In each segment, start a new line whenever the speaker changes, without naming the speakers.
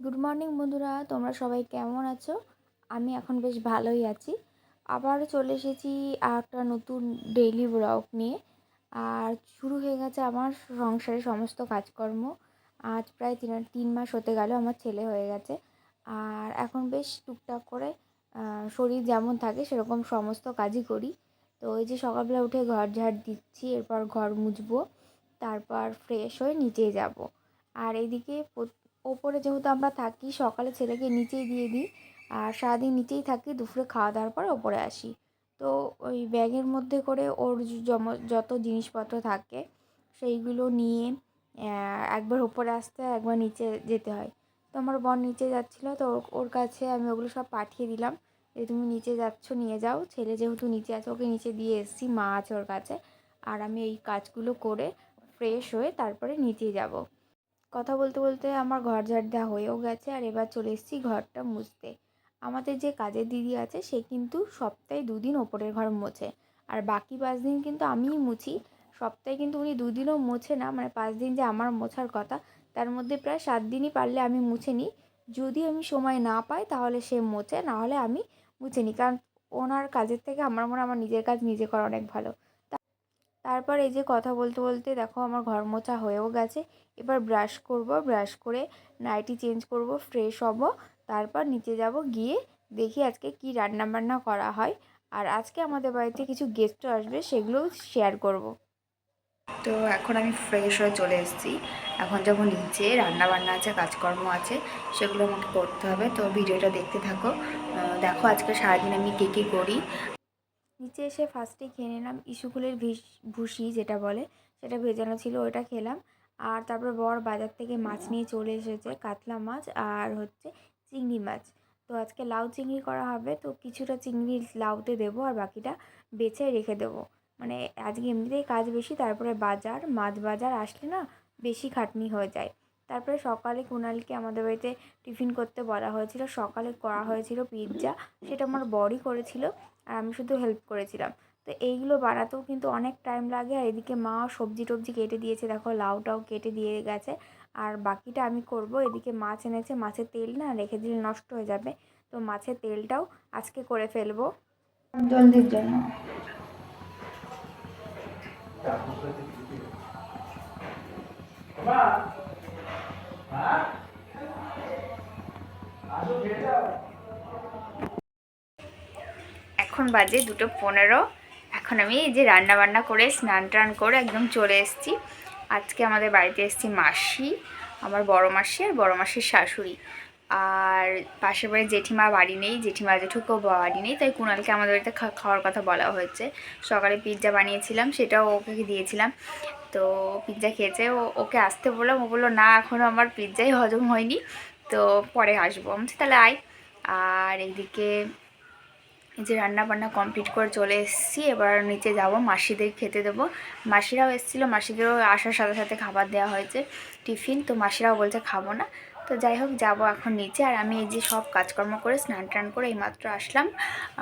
Good morning বন্ধুরা। তোমরা সবাই কেমন আছো? আমি এখন বেশ ভালোই আছি। আবার চলে এসেছি একটা নতুন ডেইলি ব্লগ নিয়ে। আর শুরু হয়ে গেছে আমার সংসারের সমস্ত কাজকর্ম। আজ প্রায় তিন তিন মাস হতে গেল, আমার ছেলে হয়ে গেছে। আর এখন বেশ টুকটাক করে শরীর যেমন থাকে, সেরকম সমস্ত কাজই করি। তো ওই যে সকালবেলা উঠে ঘর ঝাড় দিচ্ছি, এরপর ঘর মুছবো, তারপর ফ্রেশ হয়ে নিচে যাব। আর এদিকে ওপরে যেহেতু আমরা থাকি, সকালে ছেলেকে নিচেই দিয়ে দিই আর সারাদিন নিচেই থাকি, দুপুরে খাওয়া দাওয়ার পর ওপরে আসি। তো ওই ব্যাগের মধ্যে করে ওর জম- যত জিনিসপত্র থাকে, সেইগুলো নিয়ে একবার ওপরে আসতে একবার নিচে যেতে হয়। তো আমার বোন নিচে যাচ্ছিল, তো ওর কাছে আমি ওগুলো সব পাঠিয়ে দিলাম। যে তুমি নিচে যাচ্ছ, নিয়ে যাও। ছেলে যেহেতু নিচে আছে, ওকে নিচে দিয়ে এসেছি, মা আছে ওর কাছে। আর আমি এই কাজগুলো করে ফ্রেশ হয়ে তারপরে নিচে যাব। কথা বলতে বলতে আমার ঘর ঝাড় দেওয়া হয়েও গেছে আর এবার চলে এসেছি ঘরটা মুছতে। আমাদের যে কাজের দিদি আছে, সে কিন্তু সপ্তাহে দুদিন ওপরের ঘর মোছে। আর বাকি পাঁচ দিন কিন্তু আমিই মুছি। সপ্তাহে কিন্তু উনি দুদিনও মোছে না মানে পাঁচ দিন যে আমার মোছার কথা, তার মধ্যে প্রায় সাত দিনই পারলে আমি মুছে নিই। যদি আমি সময় না পাই তাহলে সে মোছে, না হলে আমি মুছে নিই। কারণ ওনার কাজের থেকে আমার মনে আমার নিজের কাজ নিজে করা অনেক ভালো। তারপর এই যে কথা বলতে বলতে দেখো আমার ঘর মোছা হয়েও গেছে। এবার ব্রাশ করব ব্রাশ করে নাইটি চেঞ্জ করব ফ্রেশ হব। তারপর নিচে যাব গিয়ে দেখি আজকে কি রান্না বান্না করা হয়। আর আজকে আমাদের বাড়িতে কিছু গেস্টও আসবে, সেগুলোও শেয়ার করব।
তো এখন আমি ফ্রেশ হয়ে চলে এসেছি। এখন যখন নিচে রান্না বান্না আছে, কাজকর্ম আছে, সেগুলো আমাকে করতে হবে। তো ভিডিওটা দেখতে থাকো। দেখো আজকে সারাদিন আমি কী কী করি।
নিচে এসে ফার্স্টে খেয়ে নিলাম ইস্যুগুলের ভুসি যেটা বলে, সেটা ভেজানো ছিল ওটা খেলাম। আর তারপর বর বাজার থেকে মাছ নিয়ে চলে এসেছে, কাতলা মাছ আর হচ্ছে চিংড়ি মাছ। তো আজকে লাউ চিংড়ি করা হবে, তো কিছুটা চিংড়ি লাউতে দেবো আর বাকিটা বেছে রেখে দেবো। মানে আজকে এমনিতেই কাজ বেশি, তারপরে বাজার, মাছ বাজার আসলে না বেশি খাটনি হয়ে যায়। তারপরে সকালে কুণালকে আমাদের বাড়িতে টিফিন করতে বলা হয়েছিল, সকালে করা হয়েছিল পিৎজা সেটা আমার বরই করেছিল। আর আমি শুধু হেল্প করেছিলাম। তো এইগুলো বানাতেও কিন্তু অনেক টাইম লাগে। আর এদিকে মা সবজি টবজি কেটে দিয়েছে। দেখো লাউটাও কেটে দিয়ে গেছে। আর বাকিটা আমি করব। এদিকে মাছ এনেছে। মাছের তেল না রেখে দিলে নষ্ট হয়ে যাবে। তো মাছের তেলটাও আজকে করে ফেলব।
জলদির জন্য। এখন বাজে দুটো পনেরো। এখন আমি যে রান্না বান্না করে, স্নান টান করে একদম চলে এসেছি। আজকে আমাদের বাড়িতে এসেছি মাসি, আমার বড় মাসি আর বড় মাসির শাশুড়ি। আর পাশের বাড়ির জেঠিমা বাড়ি নেই, জেঠিমা জেঠুকেও বাড়ি নেই, তাই কুণালকে আমাদের বাড়িতে খাওয়ার কথা বলা হয়েছে। সকালে পিৎজা বানিয়েছিলাম, সেটাও ওকে দিয়েছিলাম। তো পিৎজা খেয়েছে, ও, ওকে আসতে বললাম, ও বলল, না এখনও আমার পিৎজাই হজম হয়নি, তো পরে আসব। আমি তাহলে আয়। আর এইদিকে এই যে রান্না বান্না কমপ্লিট করে চলে এসেছি, এবার নিচে যাব, মাসিদের খেতে দেবো। মাসিরাও এসেছিল, মাসিদেরও আসার সাথে সাথে খাবার দেওয়া হয়েছে, টিফিন। তো মাসিরাও বলছে খাব না। তো যাই হোক, যাব এখন নিচে। আর আমি এই যে সব কাজকর্ম করে স্নান টান করে এইমাত্র আসলাম।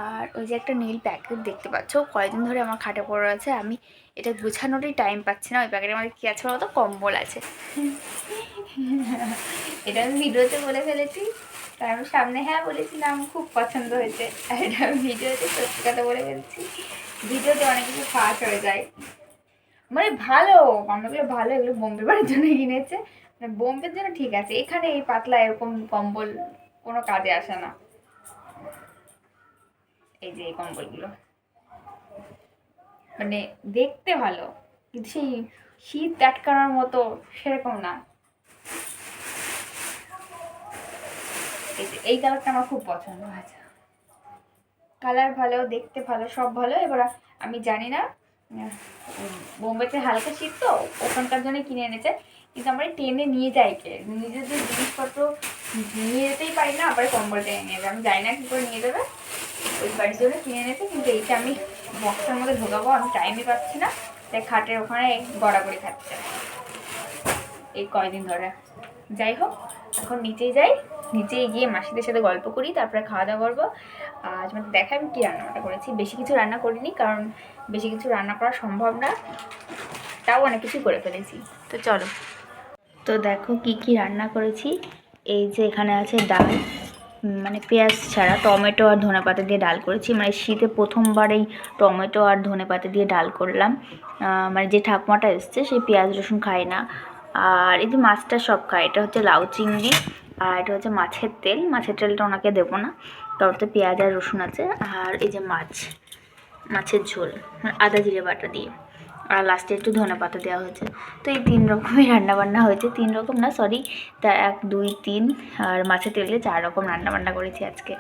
আর ওই যে একটা নীল প্যাকেট দেখতে পাচ্ছ কয়েকদিন ধরে আমার খাটে পড়ে আছে। আমি এটা গুছানোরই টাইম পাচ্ছি না, ওই প্যাকেটের মধ্যে কী আছে বলতো কম্বল আছে। এটা আমি ভিডিওতে বলে ফেলেছি। তার আমি সামনে হ্যাঁ বলেছিলাম, খুব পছন্দ হয়েছে। আর এটা আমি ভিডিওতে সত্যি কথা বলে ফেলছি ভিডিওতে অনেক কিছু ফাঁস হয়ে যায়। মানে ভালো কম্বলগুলো ভালো, এগুলো বোম্বে বাড়ির জন্য কিনেছে। মানে বোম্বের জন্য ঠিক আছে, এখানে এই পাতলা এরকম কম্বল কোনো কাজে আসে না। এই যে এই কম্বলগুলো। মানে দেখতে ভালো, কিন্তু সেই শীত আটকানোর মতো সেরকম না। এই এই কালারটা আমার খুব পছন্দ হয়েছে কালার ভালো, দেখতে ভালো, সব ভালো। এবার আমি জানি না বোম্বেতে হালকা শীত তো, ওখানকার জন্য কিনে এনেছে। কিন্তু আমরা টেনে নিয়ে যাই কে। নিজেদের জিনিসপত্র নিয়ে যেতেই পারি না, আবার কম্বল টেনে নিয়ে যাবে আমি জানি না কী করে নিয়ে যাবে ওই বাড়ির জন্য কিনে এনেছে, কিন্তু এইটা আমি বক্সের মধ্যে ঢোকাবো, আমি টাইমই পাচ্ছি না। তাই খাটের ওখানে গড়াগড়ি খাচ্ছে। এই কয়দিন ধরে। যাই হোক এখন নিচেই যাই। নিচে গিয়ে মাসিদের সাথে গল্প করি, তারপরে খাওয়া দাওয়া করব। আজ মানে দেখা আমি কী রান্নাটা করেছি। বেশি কিছু রান্না করিনি, কারণ বেশি কিছু রান্না করা সম্ভব না। তাও অনেক কিছু করে ফেলেছি। তো চলো। তো দেখো কি কি রান্না করেছি। এই যে এখানে আছে ডাল। মানে পেঁয়াজ ছাড়া টমেটো আর ধনে পাতা দিয়ে ডাল করেছি। মানে শীতে প্রথমবার এই টমেটো আর ধনে পাতা দিয়ে ডাল করলাম। মানে যে ঠাকুমাটা এসছে সেই পেঁয়াজ রসুন খায় না। আর এই যে মাছটা সব খায়। এটা হচ্ছে লাউ চিংড়ি আর এটা হচ্ছে মাছের তেল। মাছের তেলটা ওনাকে দেবো না। তার তো পেঁয়াজ আর রসুন আছে। আর এই যে মাছ, মাছের ঝোল মানে আদা জিরে বাটা দিয়ে। আর লাস্টে একটু ধনে পাতা দেওয়া হয়েছে। তো এই তিন রকমই রান্নাবান্না হয়েছে। তিন রকম না সরি তা এক, দুই, তিন। আর মাছের তেলে চার রকম রান্নাবান্না করেছি আজকে।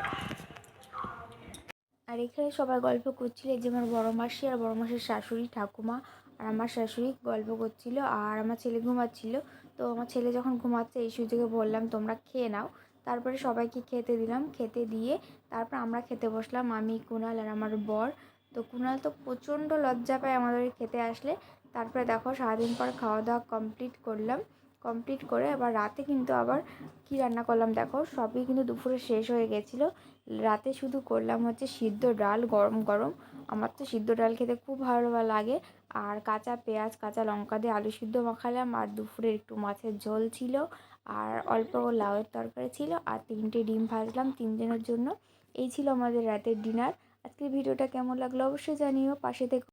আর এখানে সবাই গল্প করছিল যে আমার বড় মাসি আর বড় মাসির শাশুড়ি, ঠাকুমা। আর আমার শাশুড়ি গল্প করছিল আর আমার ছেলে ঘুমাচ্ছিল। তো আমার ছেলে যখন ঘুমাচ্ছে, এই সুযোগে বললাম, তোমরা খেয়ে নাও। তারপরে সবাইকে খেতে দিলাম। খেতে দিয়ে তারপর আমরা খেতে বসলাম। আমি কুণাল আর আমার বর। তো কুণাল তো প্রচণ্ড লজ্জা পায় আমাদের খেতে আসলে। তারপরে দেখো, সারাদিন পর খাওয়া দাওয়া কমপ্লিট করলাম। কমপ্লিট করে আবার রাতে কিন্তু আবার কি রান্না করলাম দেখো? সবই কিন্তু দুপুরে শেষ হয়ে গেছিল। রাতে শুধু করলাম হচ্ছে সিদ্ধ ডাল, গরম গরম। আমার তো সিদ্ধ ডাল খেতে খুব ভালো লাগে। আর কাঁচা পেঁয়াজ, কাঁচা লঙ্কা দিয়ে আলু সিদ্ধ মাখালাম। আর দুপুরে একটু মাছের ঝোল ছিল। আর অল্প লাউয়ের তরকারি ছিল। আর তিনটে ডিম ভাজলাম তিনজনের জন্য। এই ছিল আমাদের রাতের ডিনার। আজকের ভিডিওটা কেমন লাগল অবশ্যই জানিও। পাশে থেকে